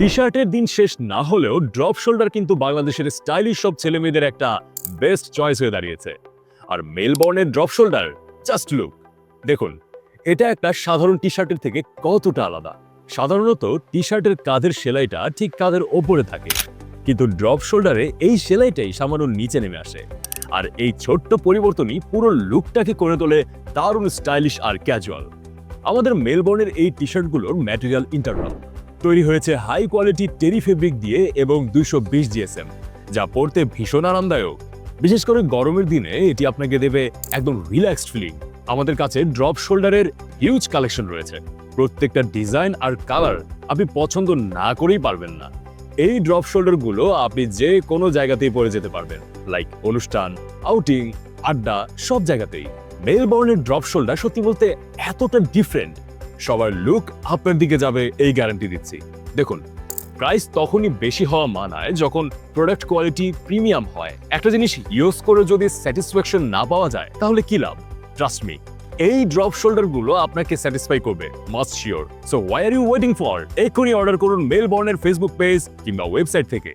টি শার্টের দিন শেষ না হলেও ড্রপ শোল্ডার কিন্তু বাংলাদেশের স্টাইলিশ সব ছেলেমেয়েদের একটা বেস্ট চয়েস হয়ে দাঁড়িয়েছে। আর মেলবর্নের ড্রপ শোল্ডার জাস্ট লুক দেখুন, এটা একটা সাধারণ টি শার্টের থেকে কতটা আলাদা? সাধারণত টি শার্টের কাঁধের সেলাইটা ঠিক কাঁধের ওপরে থাকে। কিন্তু ড্রপ শোল্ডারে এই সেলাইটাই সামান্য নিচে নেমে আসে। আর এই ছোট্ট পরিবর্তনই পুরো লুকটাকে করে তোলে দারুণ স্টাইলিশ আর ক্যাজুয়াল আমাদের মেলবোর্নের এই টি শার্টগুলোর ম্যাটেরিয়াল ইন্টারনাল তৈরি হয়েছে হাই কোয়ালিটি টেরি ফেব্রিক দিয়ে এবং দুইশো বিশ জিএসএম, যা পড়তে ভীষণ আরামদায়ক। বিশেষ করে গরমের দিনে এটি আপনাকে দেবে একদম রিল্যাক্সড ফিলিং আমাদের কাছে ড্রপ শোল্ডারের হিউজ কালেকশন রয়েছে। প্রত্যেকটা ডিজাইন আর কালার আপনি পছন্দ না করেই পারবেন না। এই ড্রপ শোল্ডারগুলো আপনি যে কোনো জায়গাতেই পরে যেতে পারবেন। লাইক অনুষ্ঠান আউটিং আড্ডা, সব জায়গাতেই। মেলবোর্নের ড্রপ শোল্ডার সত্যি বলতে এতটা ডিফারেন্ট সবার লুক আপনার দিকে যাবে, এই গ্যারান্টি দিচ্ছি। দেখুন প্রাইস তখনই বেশি হওয়া মানায় যখন প্রোডাক্ট কোয়ালিটি প্রিমিয়াম হয়। একটা জিনিস ইউজ করে যদি স্যাটিসফ্যাকশন না পাওয়া যায়, তাহলে কি লাভ? ট্রাস্ট মি এই ড্রপ শোল্ডারগুলো আপনাকে স্যাটিসফাই করবে must sure so why are you waiting for এক্ষুনি অর্ডার করুন মেলবর্নের ফেসবুক পেজ কিংবা ওয়েবসাইট থেকে।